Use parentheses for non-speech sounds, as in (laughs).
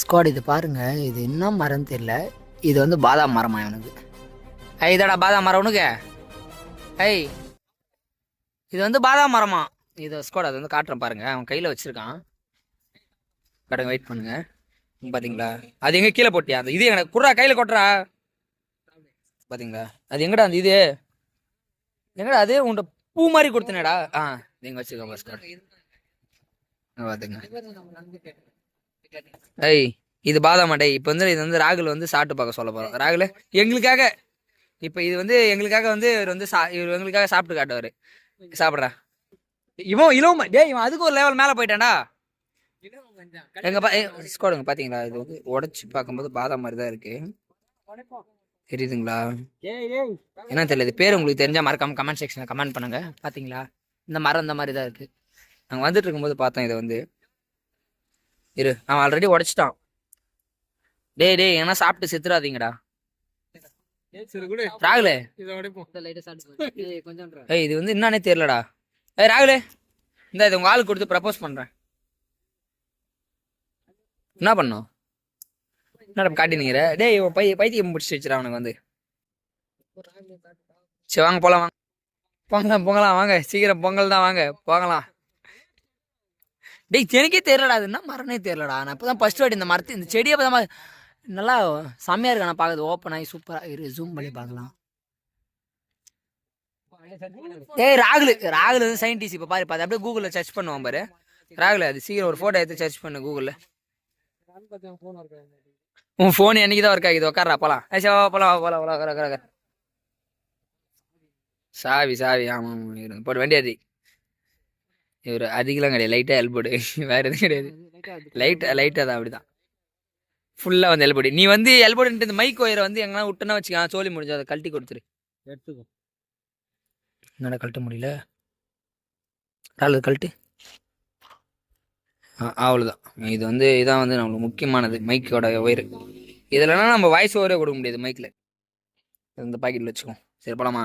Squad இது பாருங்க. இது என்ன மரம் தெரியல. இது வந்து பாதாம் மரமா இவனுக்கு? ஐய் இதடா பாதாம் மரம் உனக்கு? ஐய் இது வந்து பாதாம் மரமா? இது ஸ்குவாட் அது வந்து காட்டுறேன் பாருங்க. அவன் கையில் வச்சிருக்கான். கடங்க வெயிட் பண்ணுங்க. பார்த்தீங்களா அது எங்கே கீழே போட்டியா? அந்த இது எனக்கு குடுறா கையில் கொட்டுறா. பார்த்தீங்களா அது எங்கடா அந்த இது? எங்கடா அது? உன்ட பூ மாதிரி கொடுத்தனேடா. ஆ இது எங்க வச்சிருக்கோம் ஸ்குவாட் பார்த்துங்க ஏய் இது பாதாமா டே இப்போ வந்து இது வந்து ராகுல் வந்து சாப்பிட்டு பார்க்க சொல்ல போகிறோம் ராகுல் எங்களுக்காக இப்போ இது வந்து எங்களுக்காக வந்து இவர் வந்து சா இவர் எங்களுக்காக சாப்பிட்டு காட்டுவார். சாப்பிட்றா. இவன் இலவ டேய் இவன் அதுக்கு ஒரு லெவல் மேலே போயிட்டான்டா. எங்க பா ஸ்கோடுங்க பார்த்தீங்களா இது வந்து உடச்சி பார்க்கும்போது பாதாம் மாதிரி தான் இருக்கு. தெரியுதுங்களா? என்ன தெரியல இது பேர் உங்களுக்கு தெரிஞ்சால் மறக்காம கமெண்ட் செக்ஷனில் கமெண்ட் பண்ணுங்க. பார்த்தீங்களா இந்த மரம் இந்த மாதிரி தான் இருக்குது நாங்கள் வந்துட்டு இருக்கும்போது பார்த்தோம் இதை வந்து. இரு அவன் ஆல்ரெடி உடைச்சிட்டான். டேய் டேய் என்ன சாப்பிட்டு செத்துறாதீங்கடா. ராகுலே. ஏய் இது வந்து என்னன்னே தெரியலடா. ஏய் ராகுலே இந்த இது உங்க ஆளுக்கு கொடுத்து ப்ரப்போஸ் பண்றேன். என்ன பண்ணோம்? என்னடா காட்டினீங்க டேய் இவன் பை பைத்தியம் பிடிச்சி வச்சிடா அவனுக்கு வந்து. சரி வாங்க போலாம் வாங்க. பொங்கலாம் பொங்கலாம் வாங்க. சீக்கிரம் பொங்கல் தான் வாங்க. போகலாம். டேய் எனக்கே தெரியலடா அது என்ன தெரியலடா. நான் இப்போ தான் ஃபஸ்ட் வாட்டி இந்த மரத்து இந்த செடியை தான் நல்லா செம்மையாக இருக்கு. நான் பார்க்குறது ஓப்பன் ஆகி சூப்பராக இரு ஜூம் பண்ணி பார்க்கலாம். ஏய் ராகுல் ராகுல் வந்து சயின்டிஸ்ட் இப்போ பாரு பார்த்து அப்படியே கூகுளில் சர்ச் பண்ணுவான் பாரு. ராகுல் அது சீக்கிரம் ஒரு ஃபோட்டோ எடுத்து சர்ச் பண்ணு கூகுளில் உன் ஃபோன் என்னைக்கு தான் ஒர்க் ஆகிது? உட்காரா போலாம். ஏய் போலாம் போலாம் போலாம் சாவி சாவி. ஆமாம் ஆமாம் போட்டு வண்டி இவர் அதிகலாம் கிடையாது. லைட்டாக எல்போடு (laughs) வேற எதுவும் கிடையாது. லைட் லைட்டாக தான் அப்படிதான். ஃபுல்லாக வந்து எல்போடி நீ வந்து எல்போடின்ட்டு இந்த மைக் ஒயரை வந்து எங்கன்னா விட்டுனா வச்சுக்க. சோலி முடிஞ்சு. அதை கழட்டி கொடுத்துரு. எடுத்துக்கோ. என்னடா கழட்ட முடியல? ராலு கழட்டு. ஆ அவ்வளோதான் இது வந்து இதான் வந்து நம்மளுக்கு முக்கியமானது மைக்கோட ஒயர் இதுலனா நம்ம வாய்ஸ் ஓவரே கொடுக்க முடியாது மைக்கில் இந்த பாக்கெட்டில் வச்சுக்கோம் சரி போலாமா.